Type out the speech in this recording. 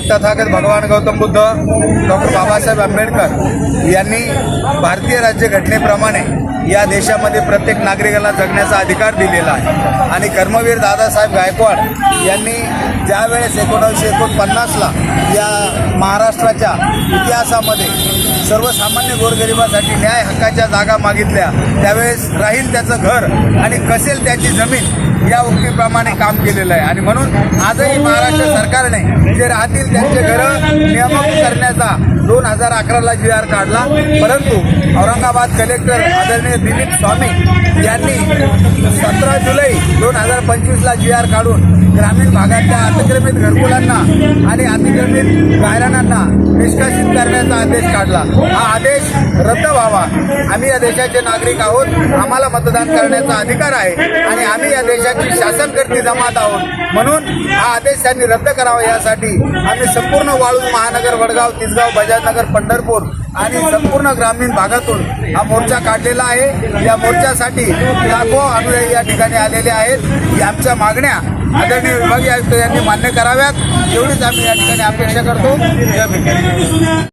तथागत भगवान गौतम बुद्ध डॉक्टर बाबासाहेब आंबेडकर यांनी भारतीय राज्यघटनेप्रमाणे या देशामध्ये प्रत्येक नागरिकाला जगण्याचा अधिकार दिलेला आहे. आणि कर्मवीर दादासाहेब गायकवाड यांनी ज्यावेळेस एकोणावीसशे एकोणपन्नासला या महाराष्ट्राच्या इतिहासामध्ये सर्वसामान्य गोरगरिबासाठी न्याय हक्काच्या जागा मागितल्या त्यावेळेस राहील त्याचं घर आणि कसेल त्याची जमीन या उक्तीप्रमाणे काम केलेलं आहे. आणि म्हणून आजही महाराष्ट्र सरकारने जे राहतील त्यांचे घरं नियामक करण्याचा. दोन हजार अकराला जी आर काढला. परंतु औरंगाबाद कलेक्टर आदरणीय दिलीप स्वामी यांनी सतरा जुलै पंचवीसला जी आर काढून ग्रामीण भागातल्या अतिक्रमित घरकुलांना आणि अतिक्रमित गायरानांना निष्कासित करण्याचा आदेश काढला. हा आदेश रद्द व्हावा. आम्ही या देशाचे नागरिक आहोत. आम्हाला मतदान करण्याचा अधिकार आहे आणि आम्ही या देशाची शासनकर्ती जमात आहोत. म्हणून हा आदेश त्यांनी रद्द करावा. यासाठी आम्ही संपूर्ण वाळूज महानगर वडगाव तिसगाव बजाजनगर पंढरपूर आणि संपूर्ण ग्रामीण भागातून हा मोर्चा काढलेला आहे. या मोर्चासाठी लाखो अनुयायी या ठिकाणी आलेले आहेत. आमच्या मागण्या आदरणीय विभागीय आयुक्त यांनी मान्य कराव्यात. एवढीच आम्ही या ठिकाणी अपेक्षा करतो.